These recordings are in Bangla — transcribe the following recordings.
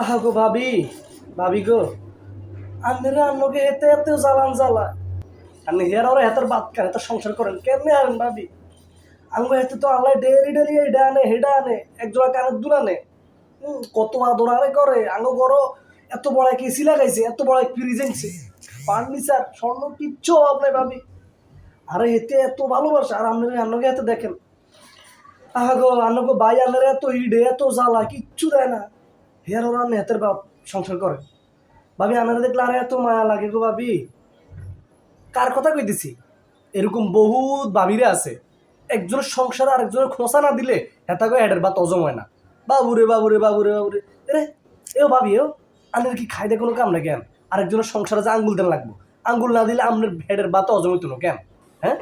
আহা গো ভাবি ভাবি গো। আন্নেরা আন্নকে হেতে হেতেও জ্বালান জ্বালা আপনি হের ওরা হেতার বাদ কেন হেতার সংসার করেন। কেমনে আনেন ভাবি? আঙ্গো হেতে তো আল্লাহ ডেরি ডেরি এটা আনে হেডা আনে একজোড়া কানের দুল আনে। কত আদর আরে করে। আঙ্গো করো এত বড় এক এসি লাগাইছে, এত বড় এক ফ্রিজ আনছে। ফার্নিচার, স্বর্ণ, কিচ্ছু অভাব ভাবি। আরে এতে এত ভালোবাসা, আর আপনার আন্নকে এত দেখেন। আহা গো আন্নগো ভাই আন্নারে এত ইডে এত জ্বালা, কিচ্ছু দেয় না। হেয়ার ওরা নেতের বাপ সংসার করে। ভাবি আনারে দেখলে আরে এত মায়া লাগে গো ভাবি। কার কথা কইতেছি? এরকম বহুত ভাবিরে আছে। একজনের সংসারে আরেকজনের খোঁসা না দিলে হেতা গো হেডের বাত অজম হয় না। বাবুরে বাবুরে বাবুরে বাবুরে। রে এও ভাবি, এও। আনের কি খাইতে কোনো কাম না কেন? আরেকজনের সংসারে যে আঙ্গুল দেন লাগবো। আঙ্গুল না দিলে আপনার হেডের বাত অজম হইতো না কেন? হ্যাঁ?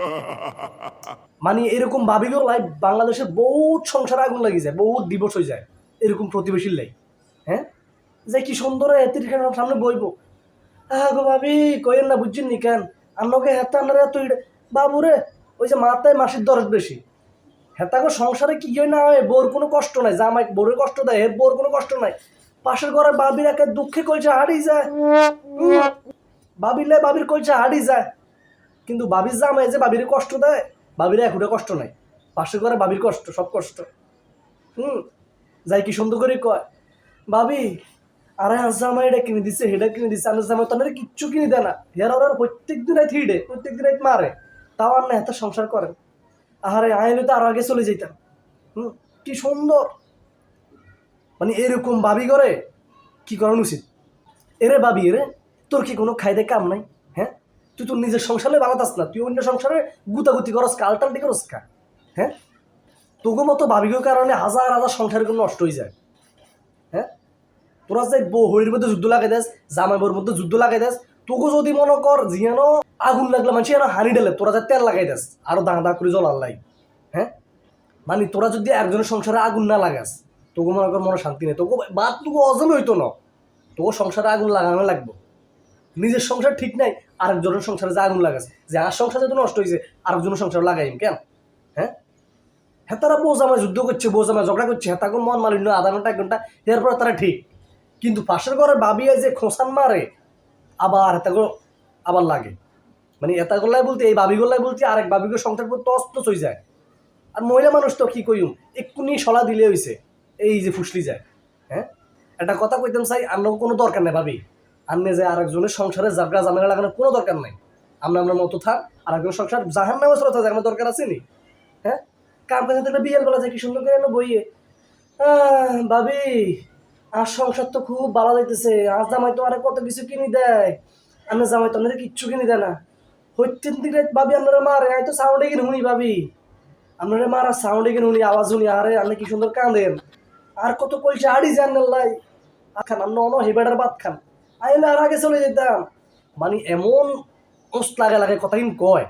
মানে এরকম ভাবি গো লাই বাংলাদেশের বহুত সংসারে আগুন লাগি যায়, বহুত ডিভোর্স হয়ে যায়, এরকম প্রতিবেশীর লাই। হ্যাঁ? যে কি সুন্দর সামনে বইব। হ্যাঁ গো ভাবি কইেন না, বুঝছেন নি কেন? আপনাকে হেতা আপনারা তুই বাবু রে ওই যে মাথায় মাসির দরজ বেশি। হেতাগো সংসারে কি হয় না হয় বোর কোনো কষ্ট নাই। জামাই বোরের কষ্ট দেয় হে বোর কোনো কষ্ট নাই। পাশের ঘরের বাবির একে দুঃখে কইছে হারিয়ে যায়। বাবিলে বাবির কইছে হারিয়ে যায়। কিন্তু বাবির জামাই যে বাবির কষ্ট দেয়, বাবির একুটে কষ্ট নাই। পাশের ঘরে বাবির কষ্ট, সব কষ্ট। হুম, যাই কি সুন্দর করে কয়। ভাবি, আরে জামাই এটা কিনে দিছে হেটা কিনে দিছে আনার জামাই তোর কিচ্ছু কিনে দেয় না। হেয়ার ওরা প্রত্যেক দিন রাত হিডে প্রত্যেক দিন রাত মারে। তাও আর না, এত সংসার করেন আহারে, আইলে তো আরও আগে চলে যেতাম হুম, কি সুন্দর। মানে এরকম ভাবি করে, কি করানো উচিত? এরে ভাবি, এরে, তোর কি কোনো খাইতে কাম নাই? হ্যাঁ? তুই তোর নিজের সংসারে বানাতাস না, তুই অন্য সংসারে গুতাগুতি করস কা, আলটালটি করস কা হ্যাঁ? তোকে মতো ভাবিকের কারণে হাজার হাজার সংসারের কোনো নষ্ট হয়ে যায়। তোরা যে বউ হরির মধ্যে যুদ্ধ লাগাই দেস জামাই বউর মধ্যে যুদ্ধ লাগাই দেস, তোকে যদি মনে কর জিয়ানো আগুন লাগলে মানুষ যেন হানি ঢেলে তোরা যে তেল লাগাই দেস, আরও দাঁড়া দাঁড়া করে জল আল্লাই হ্যাঁ? মানে তোরা যদি একজনের সংসারে আগুন না লাগাস, তোকে মনে কর মনে শান্তি নেই। তোকে বাদ তোকে অজম হইতো না। তোকে সংসারে আগুন লাগানো লাগবো। নিজের সংসার ঠিক নাই, আরেকজনের সংসারে যে আগুন লাগাস, যে আর সংসার যদি নষ্ট হয়েছে আরেকজনের সংসার লাগাইম কেন? হ্যাঁ? হ্যাঁ তারা বউ জামায় যুদ্ধ করছে বউ জামায় ঝগড়া করছে হ্যাঁ তাকে মন মালিন্য আধা ঘণ্টা, এক ঘণ্টা, এরপরে তারা ঠিক। কিন্তু পাশের ঘরের বাবিয়া যে খোসান মারে আবার হেতাগো আবার লাগে। মানে এটা গল্লাই বলতে এই বাবি গল্লাই বলতে আরেক বাবিকে সংসার করতে তস্ত হয়ে যায়। আর মহিলা মানুষ তো কি কইম এক্ষুনি সলা দিলে হইছে এই যে ফুসলি যায়। হ্যাঁ? একটা কথা কইতাম চাই আমরা কোনো দরকার নেই ভাবি। আপনি যে আরেকজনের সংসারে জাগা জামেলা লাগানোর কোনো দরকার নাই। আমরা আপনার মতো থাক আর একজন সংসার জাহান নামে শ্রোতা যায় আমার দরকার আছে নি? হ্যাঁ? কাম কাছে বিয়েল বলা যায় কি সুন্দর করে বইয়ে আহ, ভাবি আর সংসার তো খুব ভালো যাইতেছে। আর জামাই তো আরে কত কিছু কিনে দেয়। আমার জামাই তো আপনাদের কিচ্ছু কিনে দেয় না। হইতেন দিকে ভাবি, আপনারা মারে, আমি তো সাউন্ডে কিনে শুনি ভাবি। আপনারা মারা সাউন্ডে কিনে শুনি, আওয়াজ শুনি, আরে আপনি কি সুন্দর কাঁদেন। আর কত কইছে আড়ি জান লাই। খান আমরা অন হেবাটার ভাত খান। আইলে আর আগে চলে যেতাম। মানে এমন ওস্ত লাগে লাগে কথা কিন কয়।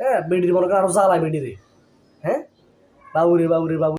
হ্যাঁ বেডির মনে করেন আরও জ্বালায় বেডিরে হ্যাঁ? বাবুরে বাবুরে বাবু